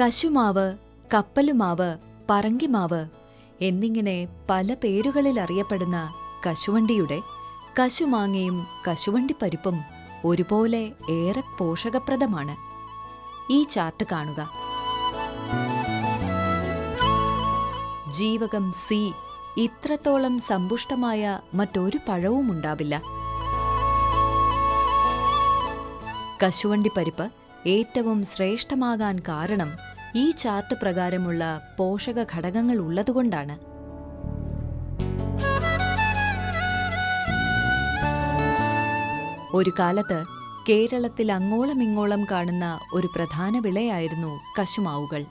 കശുമാവ് കപ്പലുമാവ് പറങ്കിമാവ് എന്നിങ്ങനെ പല പേരുകളിൽ അറിയപ്പെടുന്ന കശുവണ്ടിയുടെ കശുമാങ്ങയും കശുവണ്ടിപ്പരിപ്പും ഒരുപോലെ ഏറെ പോഷകപ്രദമാണ്. ഈ ചാർട്ട് കാണുക. ജീവകം സി ഇത്രത്തോളം സമ്പുഷ്ടമായ മറ്റൊരു പഴവും ഉണ്ടാവില്ല. കശുവണ്ടിപ്പരിപ്പ് ഏറ്റവും ശ്രേഷ്ഠമാകാൻ കാരണം ഈ ചാർട്ട് പ്രകാരമുള്ള പോഷക ഘടകങ്ങൾ ഉള്ളതുകൊണ്ടാണ്. ഒരു കാലത്ത് കേരളത്തിൽ അങ്ങോളമിങ്ങോളം കാണുന്ന ഒരു പ്രധാന വിളയായിരുന്നു കശുമാവുകൾ.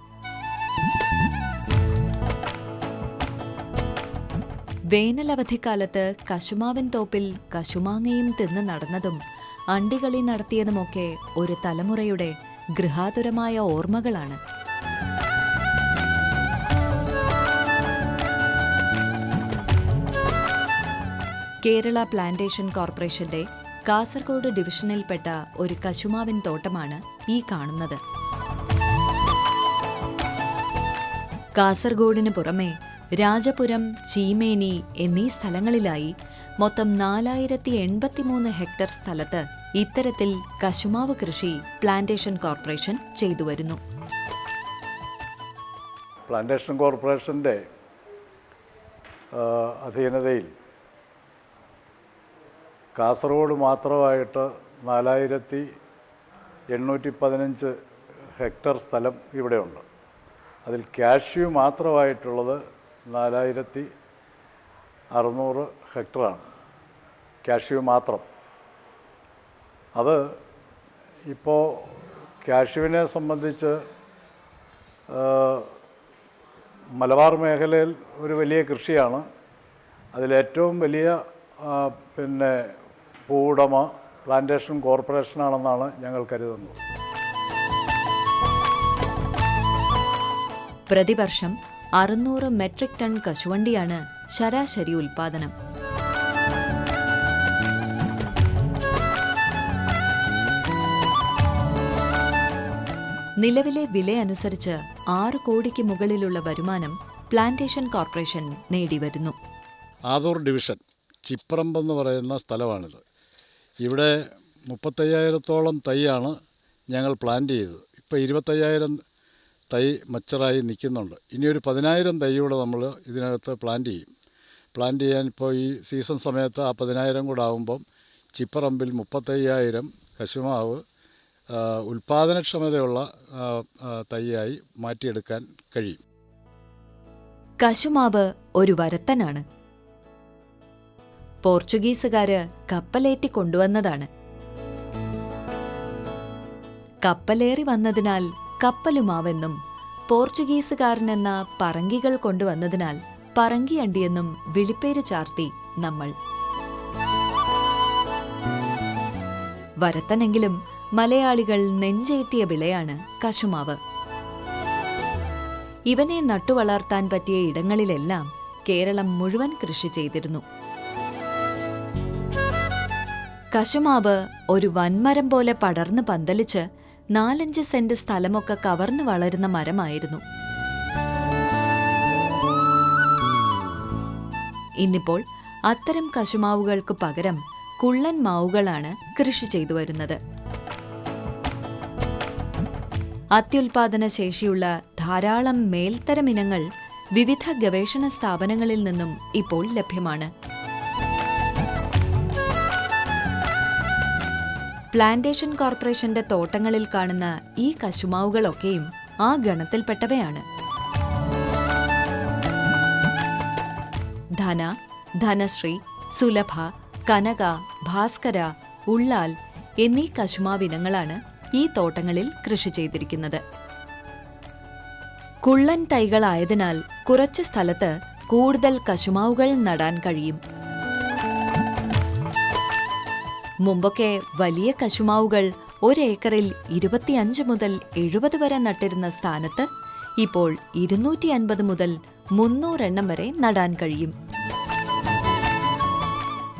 വേനലവധിക്കാലത്ത് കശുമാവൻ തോപ്പിൽ കശുമാങ്ങയും തിന്ന് നടന്നതും അണ്ടികളി നടത്തിയതുമൊക്കെ ഒരു തലമുറയുടെ ഗൃഹാതുരമായ ഓർമ്മകളാണ്. കേരള പ്ലാന്റേഷൻ കോർപ്പറേഷന്റെ കാസർഗോഡ് ഡിവിഷനിൽപ്പെട്ട ഒരു കശുമാവിൻ തോട്ടമാണ് ഈ കാണുന്നത്. കാസർഗോഡിന് പുറമെ രാജപുരം ചീമേനി എന്നീ സ്ഥലങ്ങളിലായി മൊത്തം നാലായിരത്തി എൺപത്തിമൂന്ന് ഹെക്ടർ സ്ഥലത്ത് ഇത്തരത്തിൽ കശുമാവ് കൃഷി പ്ലാന്റേഷൻ കോർപ്പറേഷൻ ചെയ്തു വരുന്നു പ്ലാന്റേഷൻ കോർപ്പറേഷന്റെ അധീനതയിൽ കാസർഗോഡ് മാത്രമായിട്ട് നാലായിരത്തി എണ്ണൂറ്റി പതിനഞ്ച് ഹെക്ടർ സ്ഥലം ഇവിടെയുണ്ട്. അതിൽ കാഷ്യൂ മാത്രമായിട്ടുള്ളത് നാലായിരത്തി അറുന്നൂറ് ഹെക്ടറാണ്. കാഷ്യൂ മാത്രം. അത് ഇപ്പോൾ കാഷ്യുവിനെ സംബന്ധിച്ച് മലബാർ മേഖലയിൽ ഒരു വലിയ കൃഷിയാണ്. അതിലേറ്റവും വലിയ പിന്നെ ഭൂവുടമ പ്ലാന്റേഷൻ കോർപ്പറേഷനാണെന്നാണ് ഞങ്ങൾ കരുതുന്നത്. പ്രതിവർഷം അറുന്നൂറ് മെട്രിക് ടൺ കശുവണ്ടിയാണ് ശരാശരി ഉൽപാദനം. നിലവിലെ വില അനുസരിച്ച് ആറ് കോടിക്ക് മുകളിലുള്ള വരുമാനം പ്ലാന്റേഷൻ കോർപ്പറേഷൻ നേടിവരുന്നു ആദൂർ ഡിവിഷൻ ചിപ്രമ്പെന്ന് പറയുന്ന സ്ഥലമാണിത്. ഇവിടെ മുപ്പത്തയ്യായിരത്തോളം തൈയാണ് ഞങ്ങൾ പ്ലാന്റ് ചെയ്തത്. ഇപ്പോൾ ഇരുപത്തയ്യായിരം തൈ മച്ചറായി നിൽക്കുന്നുണ്ട്. ഇനിയൊരു പതിനായിരം തൈയൂടെ നമ്മൾ ഇതിനകത്ത് പ്ലാന്റ് ചെയ്യും. പ്ലാന്റ് ചെയ്യാൻ ഇപ്പോൾ ഈ സീസൺ സമയത്ത് ആ പതിനായിരം കൂടെ ആകുമ്പം ചിപ്പറമ്പിൽ മുപ്പത്തയ്യായിരം കശുമാവ് ഉൽപാദനക്ഷമതയുള്ള തൈയായി മാറ്റിയെടുക്കാൻ കഴിയും. കശുമാവ് ഒരു വരത്തനാണ്. പോർച്ചുഗീസുകാര് കപ്പലേറ്റി കൊണ്ടുവന്നതാണ്. കപ്പലേറി വന്നതിനാൽ കപ്പലുമാവെന്നും പോർച്ചുഗീസുകാരനെന്ന പറങ്കികൾ കൊണ്ടുവന്നതിനാൽ പറങ്കിയണ്ടിയെന്നും വിളിപ്പേര് ചാർത്തി നമ്മൾ. വരത്തനെങ്കിലും മലയാളികൾ നെഞ്ചേറ്റിയ വിളയാണ് കശുമാവ്. ഇവനെ നട്ടുവളർത്താൻ പറ്റിയ ഇടങ്ങളിലെല്ലാം കേരളം മുഴുവൻ കൃഷി ചെയ്തിരുന്നു. കശുമാവ് ഒരു വൻമരം പോലെ പടർന്ന് പന്തലിച്ച് നാലഞ്ച് സെന്റ് സ്ഥലമൊക്കെ കവർന്നു വളരുന്ന മരമായിരുന്നു. ഇന്നിപ്പോൾ അത്തരം കശുമാവുകൾക്ക് പകരം കുള്ളൻ മാവുകളാണ് കൃഷി ചെയ്തു വരുന്നത്. അത്യുൽപാദന ശേഷിയുള്ള ധാരാളം മേൽത്തരം ഇനങ്ങൾ വിവിധ ഗവേഷണ സ്ഥാപനങ്ങളിൽ നിന്നും ഇപ്പോൾ ലഭ്യമാണ്. പ്ലാന്റേഷൻ കോർപ്പറേഷന്റെ തോട്ടങ്ങളിൽ കാണുന്ന ഈ കശുമാവുകളൊക്കെയും ആ ഗണത്തിൽപ്പെട്ടവയാണ്. ധന ധനശ്രീ സുലഭ കനക ഭാസ്കര ഉള്ളാൽ എന്നീ കശുമാവിനങ്ങളാണ് ഈ തോട്ടങ്ങളിൽ കൃഷി ചെയ്തിരിക്കുന്നത്. കുള്ളൻ തൈകളായതിനാൽ കുറച്ച് സ്ഥലത്ത് കൂടുതൽ കശുമാവുകൾ നടാൻ കഴിയും. മുമ്പൊക്കെ വലിയ കശുമാവുകൾ ഒരേക്കറിൽ ഇരുപത്തിയഞ്ച് മുതൽ എഴുപത് വരെ നട്ടിരുന്ന സ്ഥാനത്ത് ഇപ്പോൾ ഇരുന്നൂറ്റി അൻപത് മുതൽ മുന്നൂറെണ്ണം വരെ നടാൻ കഴിയും.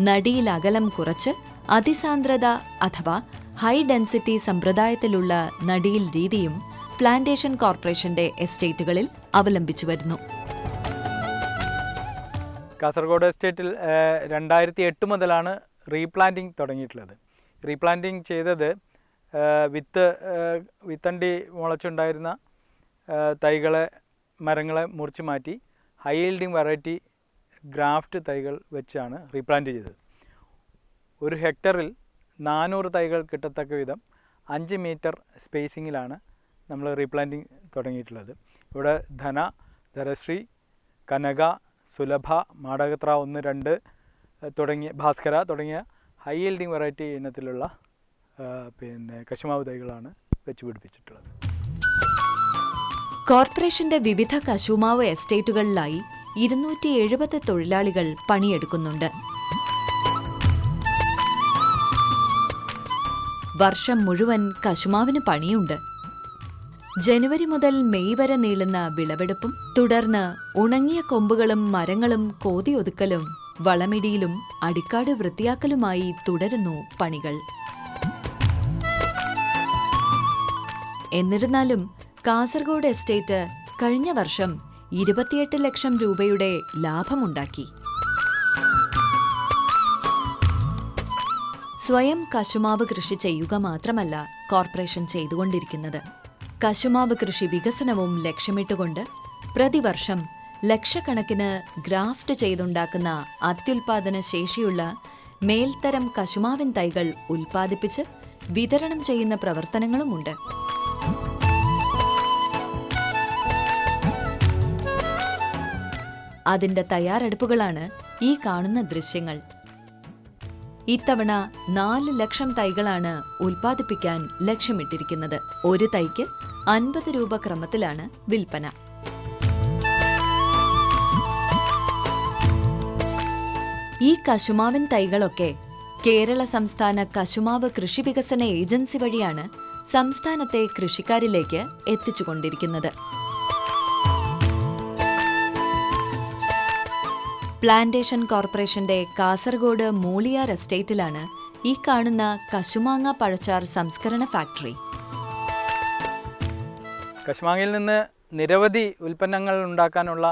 നടിയിൽ അകലം കുറച്ച് അതിസാന്ദ്രത അഥവാ ഹൈ ഡെൻസിറ്റി സമ്പ്രദായത്തിലുള്ള നടിയിൽ രീതിയും പ്ലാന്റേഷൻ കോർപ്പറേഷന്റെ എസ്റ്റേറ്റുകളിൽ അവലംബിച്ചു വരുന്നു. കാസർഗോഡ് എസ്റ്റേറ്റിൽ രണ്ടായിരത്തി എട്ട് മുതലാണ് റീപ്ലാന്റിംഗ് തുടങ്ങിയിട്ടുള്ളത്. റീപ്ലാന്റിംഗ് ചെയ്തത് വിത്ത് വിത്തണ്ടി മുളച്ചുണ്ടായിരുന്ന തൈകളെ മരങ്ങളെ മുറിച്ച് മാറ്റി ഹൈ ഈൽഡിങ് വെറൈറ്റി ഗ്രാഫ്റ്റ് തൈകൾ വെച്ചാണ് റീപ്ലാന്റ് ചെയ്തത്. ഒരു ഹെക്ടറിൽ നാനൂറ് തൈകൾ കിട്ടത്തക്ക വിധം അഞ്ച് മീറ്റർ സ്പേസിങ്ങിലാണ് നമ്മൾ റീപ്ലാന്റിങ് തുടങ്ങിയിട്ടുള്ളത്. ഇവിടെ ധന ധരശ്രീ കനക സുലഭ മാടകത്ര ഒന്ന് രണ്ട് തുടങ്ങിയ ഭാസ്കര തുടങ്ങിയ ഹൈ ഈൽഡിങ് വെറൈറ്റി ഇനത്തിലുള്ള പിന്നെ കശുമാവ് തൈകളാണ് വെച്ച് പിടിപ്പിച്ചിട്ടുള്ളത്. കോർപ്പറേഷന്റെ വിവിധ കശുമാവ് എസ്റ്റേറ്റുകളിലായി ഇരുന്നൂറ്റി എഴുപത് തൊഴിലാളികൾ പണിയെടുക്കുന്നുണ്ട്. വർഷം മുഴുവൻ കശുമാവിന് പണിയുണ്ട്. ജനുവരി മുതൽ മെയ് വരെ നീളുന്ന വിളവെടുപ്പും തുടർന്ന് ഉണങ്ങിയ കൊമ്പുകളും മരങ്ങളും കോതിയൊതുക്കലും വളമിടിയിലും അടിക്കാട് വൃത്തിയാക്കലുമായി തുടരുന്നു പണികൾ. എന്നിരുന്നാലും കാസർഗോഡ് എസ്റ്റേറ്റ് കഴിഞ്ഞ വർഷം ഇരുപത്തിയെട്ട് ലക്ഷം രൂപയുടെ ലാഭമുണ്ടാക്കി. സ്വയം കശുമാവ് കൃഷി ചെയ്യുക മാത്രമല്ല കോർപ്പറേഷൻ ചെയ്തുകൊണ്ടിരിക്കുന്നത്. കശുമാവ് കൃഷി വികസനവും ലക്ഷ്യമിട്ടുകൊണ്ട് പ്രതിവർഷം ലക്ഷക്കണക്കിന് ഗ്രാഫ്റ്റ് ചെയ്തുണ്ടാക്കുന്ന അത്യുൽപാദന ശേഷിയുള്ള മേൽത്തരം കശുമാവിൻ തൈകൾ ഉൽപ്പാദിപ്പിച്ച് വിതരണം ചെയ്യുന്ന പ്രവർത്തനങ്ങളുമുണ്ട്. അതിന്റെ തയ്യാറെടുപ്പുകളാണ് ഈ കാണുന്ന ദൃശ്യങ്ങൾ. ഇത്തവണ നാല് ലക്ഷം തൈകളാണ് ഉൽപ്പാദിപ്പിക്കാൻ ലക്ഷ്യമിട്ടിരിക്കുന്നത്. ഒരു തൈക്ക് അൻപത് രൂപ ക്രമത്തിലാണ് വിൽപ്പന. ഈ കശുമാവിൻ തൈകളൊക്കെ കേരള സംസ്ഥാന കശുമാവ് കൃഷി വികസന ഏജൻസി വഴിയാണ് സംസ്ഥാനത്തെ കൃഷിക്കാരിലേക്ക് എത്തിച്ചുകൊണ്ടിരിക്കുന്നത്. പ്ലാന്റേഷൻ കോർപ്പറേഷന്റെ കാസർഗോഡ് മൂളിയാർ എസ്റ്റേറ്റിലാണ് ഈ കാണുന്ന കശുമാങ്ങ പഴച്ചാർ സംസ്കരണ ഫാക്ടറി. കശുമാങ്ങയിൽ നിന്ന് നിരവധി ഉൽപ്പന്നങ്ങൾ ഉണ്ടാക്കാനുള്ള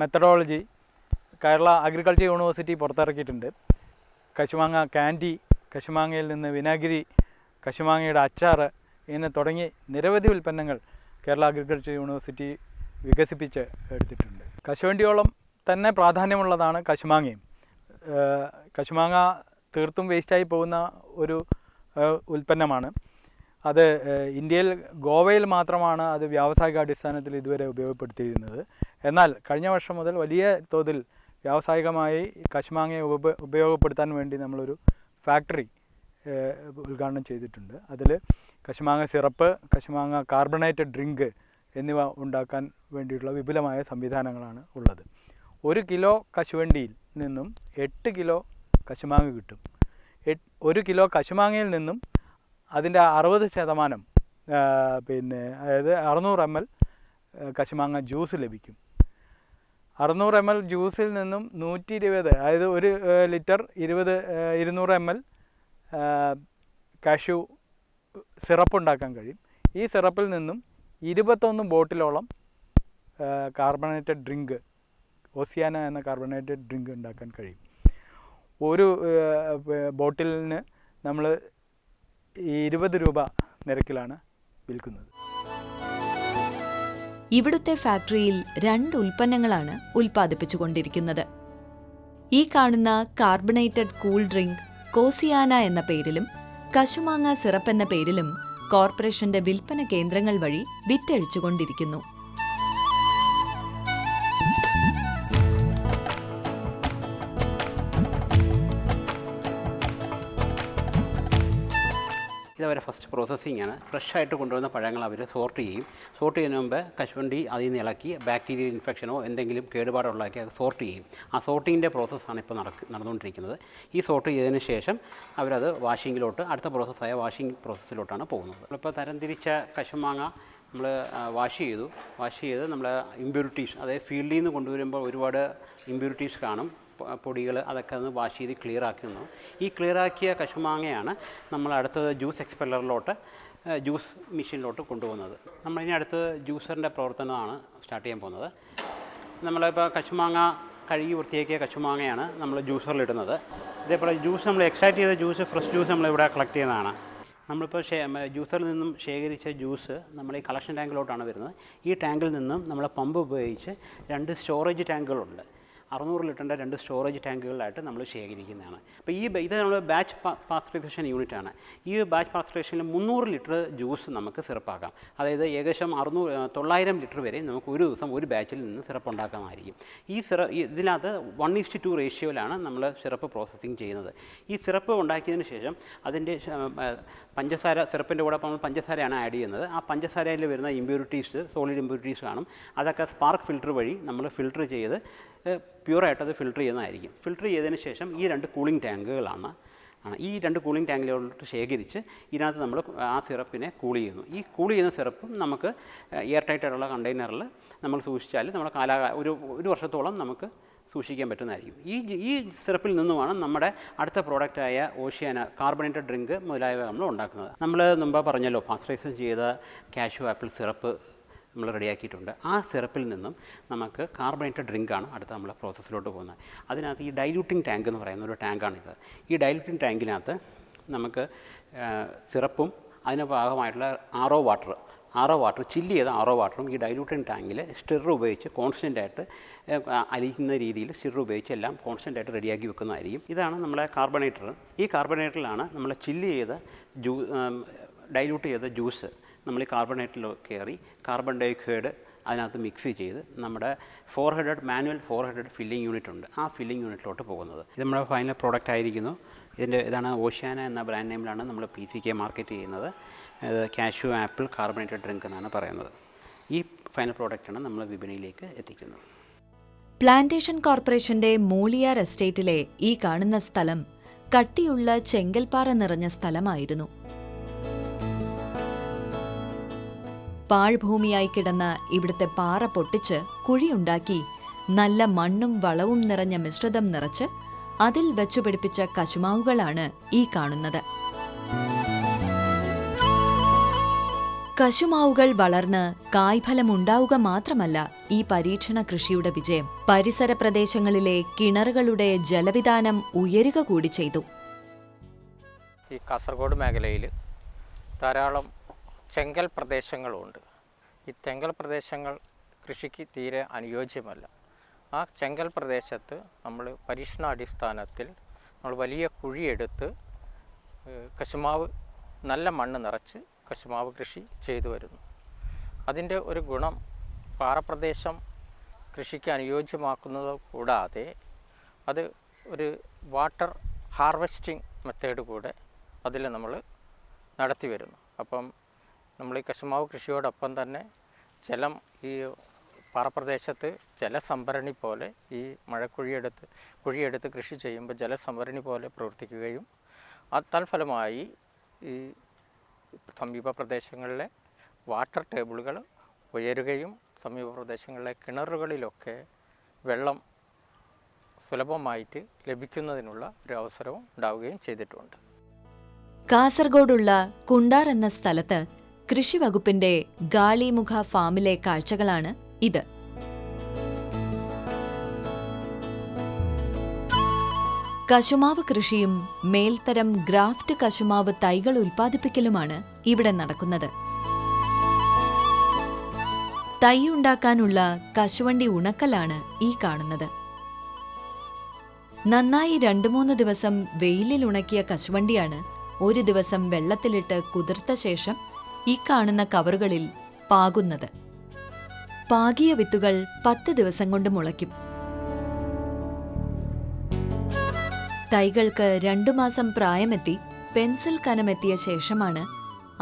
മെത്തഡോളജി കേരള അഗ്രികൾച്ചർ യൂണിവേഴ്സിറ്റി പുറത്തിറക്കിയിട്ടുണ്ട്. കശുമാങ്ങ കാൻഡി കശുമാങ്ങയിൽ നിന്ന് വിനാഗിരി കശുമാങ്ങയുടെ അച്ചാർ ഇങ്ങനെ തുടങ്ങി നിരവധി ഉൽപ്പന്നങ്ങൾ കേരള അഗ്രികൾച്ചർ യൂണിവേഴ്സിറ്റി വികസിപ്പിച്ച് എടുത്തിട്ടുണ്ട്. കശുവണ്ടിയോളം തന്നെ പ്രാധാന്യമുള്ളതാണ് കശുമാങ്ങയും. കശുമാങ്ങ തീർത്തും വേസ്റ്റായി പോകുന്ന ഒരു ഉൽപ്പന്നമാണ്. അത് ഇന്ത്യയിൽ ഗോവയിൽ മാത്രമാണ് അത് വ്യാവസായിക അടിസ്ഥാനത്തിൽ ഇതുവരെ ഉപയോഗപ്പെടുത്തിയിരുന്നത്. എന്നാൽ കഴിഞ്ഞ വർഷം മുതൽ വലിയ തോതിൽ വ്യാവസായികമായി കശുമാങ്ങയെ ഉപ ഉപയോഗപ്പെടുത്താൻ വേണ്ടി നമ്മളൊരു ഫാക്ടറി ഉദ്ഘാടനം ചെയ്തിട്ടുണ്ട്. അതിൽ കശുമാങ്ങ സിറപ്പ് കശുമാങ്ങ കാർബണേറ്റഡ് ഡ്രിങ്ക് എന്നിവ ഉണ്ടാക്കാൻ വേണ്ടിയിട്ടുള്ള വിപുലമായ സംവിധാനങ്ങളാണ് ഉള്ളത്. ഒരു കിലോ കശുവണ്ടിയിൽ നിന്നും എട്ട് കിലോ കശുമാങ്ങ കിട്ടും. ഒരു കിലോ കശുമാങ്ങയിൽ നിന്നും അതിന്റെ അറുപത് ശതമാനം പിന്നെ അതായത് അറുന്നൂറ് എം എൽ കശുമാങ്ങ ജ്യൂസ് ലഭിക്കും. അറുന്നൂറ് എം എൽ ജ്യൂസിൽ നിന്നും നൂറ്റി ഇരുപത് അതായത് ഒരു ലിറ്റർ ഇരുപത് ഇരുന്നൂറ് എം എൽ കശു സിറപ്പ് ഉണ്ടാക്കാൻ കഴിയും. ഈ സിറപ്പിൽ നിന്നും ഇരുപത്തൊന്ന് ബോട്ടിലോളം കാർബണേറ്റഡ് ഡ്രിങ്ക് ഓസിയാന എന്ന കാർബണേറ്റഡ് ഡ്രിങ്ക് ഉണ്ടാക്കാൻ കഴിയും. ഒരു ബോട്ടിലിന് നമ്മൾ ഇരുപത് രൂപ നിരക്കിലാണ് വിൽക്കുന്നത്. ഇവിടുത്തെ ഫാക്ടറിയിൽ രണ്ട് ഉൽപ്പന്നങ്ങളാണ് ഉൽപ്പാദിപ്പിച്ചുകൊണ്ടിരിക്കുന്നത്. ഈ കാണുന്ന കാർബണേറ്റഡ് കൂൾ ഡ്രിങ്ക് കോസിയാന എന്ന പേരിലും കശുമാങ്ങ സിറപ്പ് എന്ന പേരിലും കോർപ്പറേഷന്റെ വിൽപ്പന കേന്ദ്രങ്ങൾ വഴി വിറ്റഴിച്ചുകൊണ്ടിരിക്കുന്നു. ഇതവരെ ഫസ്റ്റ് പ്രോസസ്സിംഗ് ആണ്. ഫ്രഷ് ആയിട്ട് കൊണ്ടുവന്ന പഴങ്ങൾ അവർ സോർട്ട് ചെയ്യും. സോർട്ട് ചെയ്യുന്ന മുമ്പ് കശുവണ്ടി അതിൽ നിന്ന് ഇളക്കി ബാക്ടീരിയൽ ഇൻഫെക്ഷനോ എന്തെങ്കിലും കേടുപാടോ ഉണ്ടാക്കി അത് സോർട്ട് ചെയ്യും. ആ സോർട്ടിങ്ങിന്റെ പ്രോസസ്സാണ് ഇപ്പോൾ നടക്ക് നടന്നുകൊണ്ടിരിക്കുന്നത്. ഈ സോർട്ട് ചെയ്തതിന് ശേഷം അവരത് വാഷിങ്ങിലോട്ട് അടുത്ത പ്രോസസ്സായ വാഷിംഗ് പ്രോസസ്സിലോട്ടാണ് പോകുന്നത്. ഇപ്പോൾ തരംതിരിച്ച കശുമാങ്ങ നമ്മൾ വാഷ് ചെയ്തു. വാഷ് ചെയ്ത് നമ്മൾ ഇമ്പ്യൂരിറ്റീസ് അതായത് ഫീൽഡിൽ നിന്ന് കൊണ്ടുവരുമ്പോൾ ഒരുപാട് ഇമ്പ്യൂരിറ്റീസ് കാണും. പൊടികൾ അതൊക്കെ ഒന്ന് വാഷ് ചെയ്ത് ക്ലിയർ ആക്കുന്നു. ഈ ക്ലിയർ ആക്കിയ കശുമാങ്ങയാണ് നമ്മൾ അടുത്തത് ജ്യൂസ് എക്സ്പെല്ലറിലോട്ട് ജ്യൂസ് മെഷീനിലോട്ട് കൊണ്ടുപോകുന്നത്. നമ്മളിനി അടുത്ത് ജ്യൂസറിന്റെ പ്രവർത്തനമാണ് സ്റ്റാർട്ട് ചെയ്യാൻ പോകുന്നത്. നമ്മളിപ്പോൾ കശുമാങ്ങ കഴുകി വൃത്തിയാക്കിയ കശുമാങ്ങയാണ് നമ്മൾ ജ്യൂസറിലിടുന്നത് ഇതേപോലെ ജ്യൂസ് നമ്മൾ എക്സ്ട്രാക്ട് ചെയ്ത ജ്യൂസ് ഫ്രഷ് ജ്യൂസ് നമ്മളിവിടെ കളക്ട് ചെയ്യുന്നതാണ്. നമ്മളിപ്പോൾ ജ്യൂസറിൽ നിന്നും ശേഖരിച്ച ജ്യൂസ് നമ്മൾ ഈ കളക്ഷൻ ടാങ്കിലോട്ടാണ് വരുന്നത്. ഈ ടാങ്കിൽ നിന്നും നമ്മൾ പമ്പ് ഉപയോഗിച്ച് രണ്ട് സ്റ്റോറേജ് ടാങ്കുകളുണ്ട് അറുന്നൂറ് ലിറ്ററിന്റെ രണ്ട് സ്റ്റോറേജ് ടാങ്കുകളിലായിട്ട് നമ്മൾ ശേഖരിക്കുന്നതാണ്. അപ്പോൾ ഈ ഇത് നമ്മൾ ബാച്ച് പാസ്ചറൈസേഷൻ യൂണിറ്റ് ആണ്. ഈ ബാച്ച് പാസ്ചറൈസേഷനിൽ മുന്നൂറ് ലിറ്റർ ജ്യൂസ് നമുക്ക് സിറപ്പാക്കാം. അതായത് ഏകദേശം അറുന്നൂറ് തൊള്ളായിരം ലിറ്റർ വരെ നമുക്ക് ഒരു ദിവസം ഒരു ബാച്ചിൽ നിന്ന് സിറപ്പ് ഉണ്ടാക്കാമായിരിക്കും ഈ സിറ ഇതിനകത്ത് വൺ ഈസ്റ്റ് ടു റേഷ്യോയിലാണ് നമ്മൾ സിറപ്പ് പ്രോസസ്സിങ് ചെയ്യുന്നത്. ഈ സിറപ്പ് ഉണ്ടാക്കിയതിന് ശേഷം അതിന്റെ പഞ്ചസാര സിറപ്പിന്റെ കൂടെ നമ്മൾ പഞ്ചസാരയാണ് ആഡ് ചെയ്യുന്നത്. ആ പഞ്ചസാരയിൽ വരുന്ന ഇമ്പ്യൂരിറ്റീസ് സോളിഡ് ഇമ്പ്യൂരിറ്റീസ് കാണും. അതൊക്കെ സ്പാർക്ക് ഫിൽറ്റർ വഴി നമ്മൾ ഫിൽറ്റർ ചെയ്ത് പ്യുവറായിട്ട് അത് ഫിൽട്ടർ ചെയ്യുന്നതായിരിക്കും. ഫിൽട്ടർ ചെയ്തതിന് ശേഷം ഈ രണ്ട് കൂളിംഗ് ടാങ്കുകളാണ് ഈ രണ്ട് കൂളിംഗ് ടാങ്കിലോട്ട് ശേഖരിച്ച് ഇതിനകത്ത് നമ്മൾ ആ സിറപ്പിനെ കൂൾ ചെയ്യുന്നു. ഈ കൂൾ ചെയ്യുന്ന സിറപ്പും നമുക്ക് എയർ ടൈറ്റ് ആയിട്ടുള്ള കണ്ടെയ്നറിൽ നമ്മൾ സൂക്ഷിച്ചാൽ നമ്മുടെ കാലാ ഒരു ഒരു വർഷത്തോളം നമുക്ക് സൂക്ഷിക്കാൻ പറ്റുന്നതായിരിക്കും. ഈ ഈ സിറപ്പിൽ നിന്നുമാണ് നമ്മുടെ അടുത്ത പ്രോഡക്റ്റായ ഓഷ്യാന കാർബണേറ്റഡ് ഡ്രിങ്ക് മുതലായവ നമ്മൾ ഉണ്ടാക്കുന്നത്. നമ്മൾ മുമ്പ് പറഞ്ഞല്ലോ പാസ്റ്ററൈസ് ചെയ്ത കാഷ്യൂ ആപ്പിൾ സിറപ്പ് നമ്മൾ റെഡിയാക്കിയിട്ടുണ്ട്. ആ സിറപ്പിൽ നിന്നും നമുക്ക് കാർബണേറ്റഡ് ആണ് അടുത്ത നമ്മൾ പ്രോസസ്സിലോട്ട് പോകുന്നത്. അതിനകത്ത് ഈ ഡൈല്യൂട്ടിംഗ് ടാങ്ക് എന്ന് പറയുന്ന ഒരു ടാങ്കാണിത്. ഈ ഡൈല്യൂട്ടിംഗ് ടാങ്കിനകത്ത് നമുക്ക് സിറപ്പും അതിന് ഭാഗമായിട്ടുള്ള ആറോ വാട്ടർ ആറോ വാട്ടർ ചില്ല് ചെയ്ത ആറോ വാട്ടറും ഈ ഡൈലൂട്ടിംഗ് ടാങ്കിൽ സ്റ്റിറർ ഉപയോഗിച്ച് കോൺസ്റ്റന്റ് ആയിട്ട് അലിയിക്കുന്ന രീതിയിൽ സ്റ്റിറർ ഉപയോഗിച്ച് എല്ലാം കോൺസ്റ്റന്റ് ആയിട്ട് റെഡിയാക്കി വെക്കുന്നതായിരിക്കും. ഇതാണ് നമ്മളെ കാർബണേറ്റർ. ഈ കാർബണേറ്ററിലാണ് നമ്മൾ ചില്ല് ചെയ്ത ജ്യൂ ഡൈലൂട്ട് ചെയ്ത ജ്യൂസ് നമ്മൾ ഈ കാർബണേറ്റിൽ കയറി കാർബൺ ഓക്സൈഡ് അതിനകത്ത് മിക്സ് ചെയ്ത് നമ്മുടെ four headed manual four headed filling unit ഉണ്ട്. ആ ഫില്ലിംഗ് യൂണിറ്റിലോട്ട് പോകുന്നത്. ഇത് നമ്മുടെ ഫൈനൽ പ്രോഡക്റ്റ് ആയിരിക്കുന്നു. ഇതിന്റെ ഇതാണ് ഓഷ്യാന എന്ന ബ്രാൻഡ് നെയിമിലാണ് നമ്മൾ പി സി കെ മാർക്കറ്റ് ചെയ്യുന്നത്. ഇത് കാഷ്യൂ ആപ്പിൾ കാർബണേറ്റഡ് ഡ്രിങ്ക് എന്നാണ് പറയുന്നത്. ഈ ഫൈനൽ പ്രോഡക്റ്റാണ് നമ്മൾ വിപണിയിലേക്ക് എത്തിക്കുന്നത്. പ്ലാന്റേഷൻ കോർപ്പറേഷന്റെ മൂളിയാർ എസ്റ്റേറ്റിലെ ഈ കാണുന്ന സ്ഥലം കട്ടിയുള്ള ചെങ്കൽപ്പാറ നിറഞ്ഞ സ്ഥലമായിരുന്നു. പാഴ്ഭൂമിയായി കിടന്ന ഇവിടുത്തെ പാറ പൊട്ടിച്ച് കുഴിയുണ്ടാക്കി നല്ല മണ്ണും വളവും നിറഞ്ഞ മിശ്രിതം നിറച്ച് അതിൽ വെച്ചുപിടിപ്പിച്ച കശുമാവുകളാണ് ഈ കാണുന്നത്. കശുമാവുകൾ വളർന്ന് കായ്ഫലമുണ്ടാവുക മാത്രമല്ല ഈ പരീക്ഷണ കൃഷിയുടെ വിജയം. പരിസര പ്രദേശങ്ങളിലെ കിണറുകളുടെ ജലവിധാനം ഉയരുക കൂടി ചെയ്തു. ഈ കാസർഗോഡ് മേഖലയിൽ ധാരാളം ചെങ്കൽ പ്രദേശങ്ങളുണ്ട്. ഈ തെങ്കൽ പ്രദേശങ്ങൾ കൃഷിക്ക് തീരെ അനുയോജ്യമല്ല. ആ ചെങ്കൽ പ്രദേശത്ത് നമ്മൾ പരീക്ഷണാടിസ്ഥാനത്തിൽ നമ്മൾ വലിയ കുഴിയെടുത്ത് കശുമാവ് നല്ല മണ്ണ് നിറച്ച് കശുമാവ് കൃഷി ചെയ്തു വരുന്നു. അതിന്റെ ഒരു ഗുണം പാറപ്രദേശം കൃഷിക്ക് അനുയോജ്യമാക്കുന്നത് കൂടാതെ അത് ഒരു വാട്ടർ ഹാർവെസ്റ്റിംഗ് മെത്തേഡ് കൂടെ അതിൽ നമ്മൾ നടത്തി വരുന്നു. അപ്പം നമ്മൾ ഈ കശുമാവ് കൃഷിയോടൊപ്പം തന്നെ ജലം ഈ പാറപ്രദേശത്ത് ജലസംഭരണി പോലെ ഈ മഴക്കുഴിയെടുത്ത് കുഴിയെടുത്ത് കൃഷി ചെയ്യുമ്പോൾ ജലസംഭരണി പോലെ പ്രവർത്തിക്കുകയും തൽഫലമായി ഈ സമീപ പ്രദേശങ്ങളിലെ വാട്ടർ ടേബിളുകൾ ഉയരുകയും സമീപ പ്രദേശങ്ങളിലെ കിണറുകളിലൊക്കെ വെള്ളം സുലഭമായിട്ട് ലഭിക്കുന്നതിനുള്ള ഒരു അവസരവും ഉണ്ടാവുകയും ചെയ്തിട്ടുണ്ട്. കാസർഗോഡുള്ള കുണ്ടാർ എന്ന സ്ഥലത്ത് കൃഷിവകുപ്പിന്റെ ഗാളിമുഖ ഫാമിലെ കാഴ്ചകളാണ് ഇത്. കശുമാവ് കൃഷിയും മേൽത്തരം ഗ്രാഫ്റ്റ് കശുമാവ് തൈകൾ ഉൽപ്പാദിപ്പിക്കലുമാണ് ഇവിടെ നടക്കുന്നത്. തൈ ഉണ്ടാക്കാനുള്ള കശുവണ്ടി ഉണക്കലാണ് ഈ കാണുന്നത്. നന്നായി രണ്ടു മൂന്ന് ദിവസം വെയിലിൽ ഉണക്കിയ കശുവണ്ടിയാണ് ഒരു ദിവസം വെള്ളത്തിലിട്ട് കുതിർത്ത ശേഷം ഈ കാണുന്ന കവറുകളിൽ പാകുന്നത്. പാകിയ വിത്തുകൾ പത്ത് ദിവസം കൊണ്ട് മുളയ്ക്കും. തൈകൾക്ക് രണ്ടു മാസം പ്രായമെത്തി പെൻസിൽ കനമെത്തിയ ശേഷമാണ്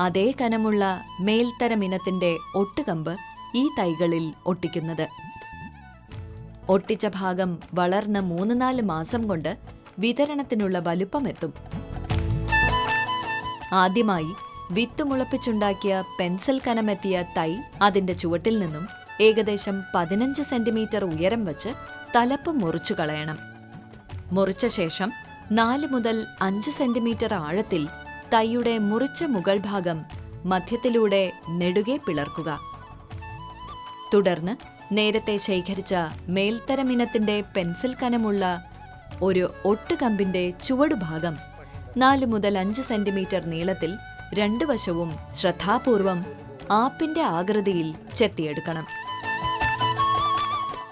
അതേ കനമുള്ള മേൽത്തരം ഇനത്തിന്റെ ഒട്ടുകമ്പ് ഈ തൈകളിൽ ഒട്ടിക്കുന്നത്. ഒട്ടിച്ച ഭാഗം വളർന്ന് മൂന്ന് നാല് മാസം കൊണ്ട് വിതരണത്തിനുള്ള വലുപ്പമെത്തും ആദ്യമായി വിത്ത് മുളപ്പിച്ചുണ്ടാക്കിയ പെൻസിൽ കനമെത്തിയ തൈ അതിന്റെ ചുവട്ടിൽ നിന്നും ഏകദേശം പതിനഞ്ച് സെന്റിമീറ്റർ ഉയരം വച്ച് തലപ്പ് മുറിച്ചു കളയണം. മുറിച്ച ശേഷം നാല് മുതൽ അഞ്ച് സെന്റിമീറ്റർ ആഴത്തിൽ തൈയുടെ മുറിച്ച മുകൾ ഭാഗം മധ്യത്തിലൂടെ നെടുകെ പിളർക്കുക. തുടർന്ന് നേരത്തെ ശേഖരിച്ച മേൽത്തരമിനത്തിന്റെ പെൻസിൽ കനമുള്ള ഒരു ഒട്ടുകമ്പിന്റെ ചുവടുഭാഗം നാല് മുതൽ അഞ്ച് സെന്റിമീറ്റർ നീളത്തിൽ രണ്ടു വശവും ശ്രദ്ധാപൂർവം ആപ്പിന്റെ ആകൃതിയിൽ ചെത്തിയെടുക്കണം.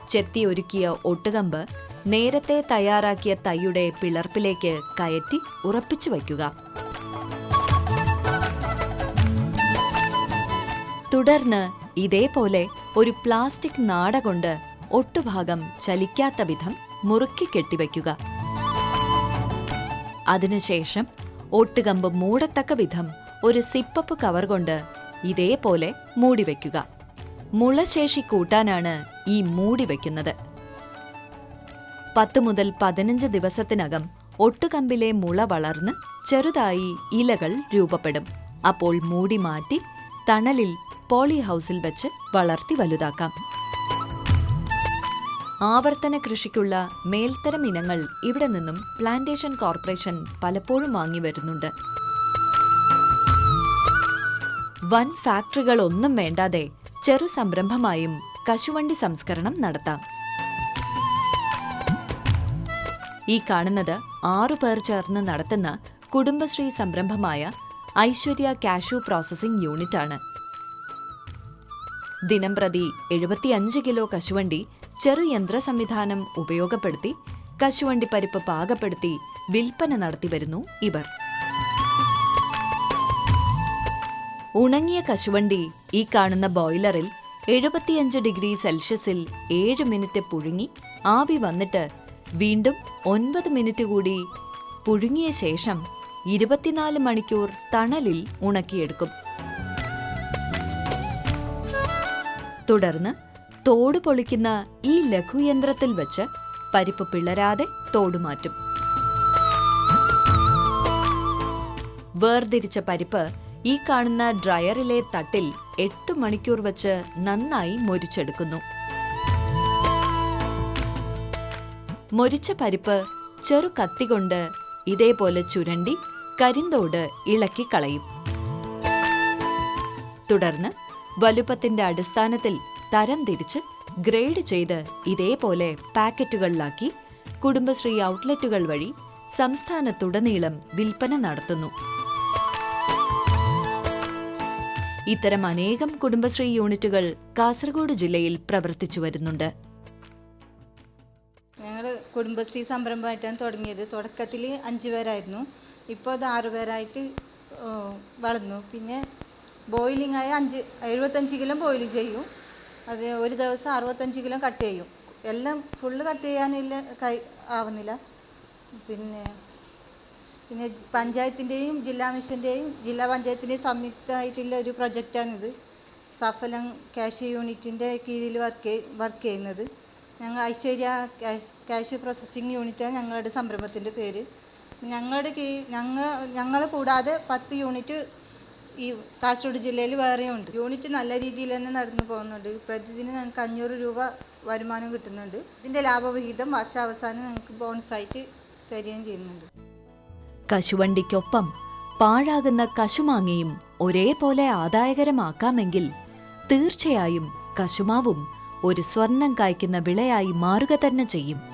ചെത്തി ഒരുക്കിയ ഒട്ടുകമ്പ് നേരത്തെ തയ്യാറാക്കിയ തൈയുടെ പിളർപ്പിലേക്ക് കയറ്റി ഉറപ്പിച്ചു വയ്ക്കുക. തുടർന്ന് ഇതേപോലെ ഒരു പ്ലാസ്റ്റിക് നാട കൊണ്ട് ഒട്ടുഭാഗം ചലിക്കാത്ത വിധം മുറുക്കി കെട്ടിവയ്ക്കുക അതിനുശേഷം ഒട്ടുകമ്പ് മൂടത്തക്ക വിധം ഒരു സിപ്പപ്പ് കവർ കൊണ്ട് ഇതേപോലെ മൂടി വയ്ക്കുക മുളശേഷി കൂട്ടാനാണ് ഈ മൂടി വയ്ക്കുന്നത് പത്ത് മുതൽ പതിനഞ്ച് ദിവസത്തിനകം ഒട്ടുകമ്പിലെ മുള വളർന്ന് ചെറുതായി ഇലകൾ രൂപപ്പെടും. അപ്പോൾ മൂടി മാറ്റി തണലിൽ പോളി ഹൗസിൽ വെച്ച് വളർത്തി വലുതാക്കാം. ആവർത്തന കൃഷിക്കുള്ള മേൽത്തരം ഇനങ്ങൾ ഇവിടെ നിന്നും പ്ലാന്റേഷൻ കോർപ്പറേഷൻ പലപ്പോഴും വാങ്ങി വരുന്നുണ്ട്. വൻ ഫാക്ടറികളൊന്നും വേണ്ടാതെ ചെറു സംരംഭമായും കശുവണ്ടി സംസ്കരണം നടത്താം. ഈ കാണുന്നത് ആറു പേർ ചേർന്ന് നടത്തുന്ന കുടുംബശ്രീ സംരംഭമായ ഐശ്വര്യ കാഷു പ്രോസസ്സിംഗ് യൂണിറ്റാണ്. ദിനംപ്രതി എഴുപത്തിയഞ്ച് കിലോ കശുവണ്ടി ചെറു യന്ത്ര സംവിധാനം ഉപയോഗപ്പെടുത്തി കശുവണ്ടി പരിപ്പ് പാകപ്പെടുത്തി വിൽപ്പന നടത്തിവരുന്നു ഇവർ. ഉണങ്ങിയ കശുവണ്ടി ഈ കാണുന്ന ബോയിലറിൽ എഴുപത്തിയഞ്ച് ഡിഗ്രി സെൽഷ്യസിൽ ഏഴ് മിനിറ്റ് പുഴുങ്ങി ആവി വന്നിട്ട് വീണ്ടും ഒൻപത് മിനിറ്റ് കൂടി പുഴുങ്ങിയ ശേഷം ഇരുപത്തിനാല് മണിക്കൂർ തണലിൽ ഉണക്കിയെടുക്കും. തുടർന്ന് തോട് പൊളിക്കുന്ന ഈ ലഘുയന്ത്രത്തിൽ വച്ച് പരിപ്പ് പിളരാതെ തോട് മാറ്റും. വേർതിരിച്ച പരിപ്പ് ഈ കാണുന്ന ഡ്രയറിലെ തട്ടിൽ എട്ട് മണിക്കൂർ വച്ച് നന്നായി മൊരിച്ചെടുക്കുന്നു. മൊരിച്ച പരിപ്പ് ചെറു കത്തി കൊണ്ട് ഇതേപോലെ ചുരണ്ടി കരിന്തോട് ഇളക്കി കളയും. തുടർന്ന് വലുപ്പത്തിന്റെ അടിസ്ഥാനത്തിൽ തരം തിരിച്ച് ഗ്രേഡ് ചെയ്ത് ഇതേപോലെ പാക്കറ്റുകളിലാക്കി കുടുംബശ്രീ ഔട്ട്ലെറ്റുകൾ വഴി സംസ്ഥാനത്തുടനീളം വിൽപ്പന നടത്തുന്നു. ഇത്തരം അനേകം കുടുംബശ്രീ യൂണിറ്റുകൾ കാസർഗോഡ് ജില്ലയിൽ പ്രവർത്തിച്ചു വരുന്നുണ്ട്. ഞങ്ങൾ കുടുംബശ്രീ സംരംഭമായിട്ടാണ് തുടങ്ങിയത്. തുടക്കത്തിൽ അഞ്ച് പേരായിരുന്നു. ഇപ്പോൾ അത് ആറുപേരായിട്ട് വളർന്നു. പിന്നെ ബോയിലിംഗ് ആയ അഞ്ച് എഴുപത്തഞ്ച് കിലോ ബോയിൽ ചെയ്യും. അത് ഒരു ദിവസം അറുപത്തഞ്ച് കിലോ കട്ട് ചെയ്യും. എല്ലാം ഫുള്ള് കട്ട് ചെയ്യാനില്ല കൈ ആവുന്നില്ല. പിന്നെ പിന്നെ പഞ്ചായത്തിന്റെയും ജില്ലാ മിഷന്റെയും ജില്ലാ പഞ്ചായത്തിന്റെയും സംയുക്തമായിട്ടുള്ള ഒരു പ്രൊജക്റ്റാണിത്. സഫലം ക്യാഷ് യൂണിറ്റിന്റെ കീഴിൽ വർക്ക് വർക്ക് ചെയ്യുന്നത്. ഞങ്ങൾ ഐശ്വര്യ ക്യാഷ് പ്രോസസ്സിംഗ് യൂണിറ്റാണ് ഞങ്ങളുടെ സംരംഭത്തിന്റെ പേര്. ഞങ്ങളുടെ കീഴിൽ ഞങ്ങൾ ഞങ്ങൾ കൂടാതെ പത്ത് യൂണിറ്റ് ഈ കാസർഗോഡ് ജില്ലയിൽ വേറെയുണ്ട്. യൂണിറ്റ് നല്ല രീതിയിൽ തന്നെ നടന്നു പോകുന്നുണ്ട്. പ്രതിദിനം ഞങ്ങൾക്ക് അഞ്ഞൂറ് രൂപ വരുമാനം കിട്ടുന്നുണ്ട്. ഇതിന്റെ ലാഭവിഹിതം വർഷാവസാനം ഞങ്ങൾക്ക് ബോണസായിട്ട് തരികയും ചെയ്യുന്നുണ്ട്. കശുവണ്ടിക്കൊപ്പം പാഴാകുന്ന കശുമാങ്ങയും ഒരേപോലെ ആദായകരമാക്കാമെങ്കിൽ തീർച്ചയായും കശുമാവും ഒരു സ്വർണം കായ്ക്കുന്ന വിളയായി മാറുക തന്നെ ചെയ്യും.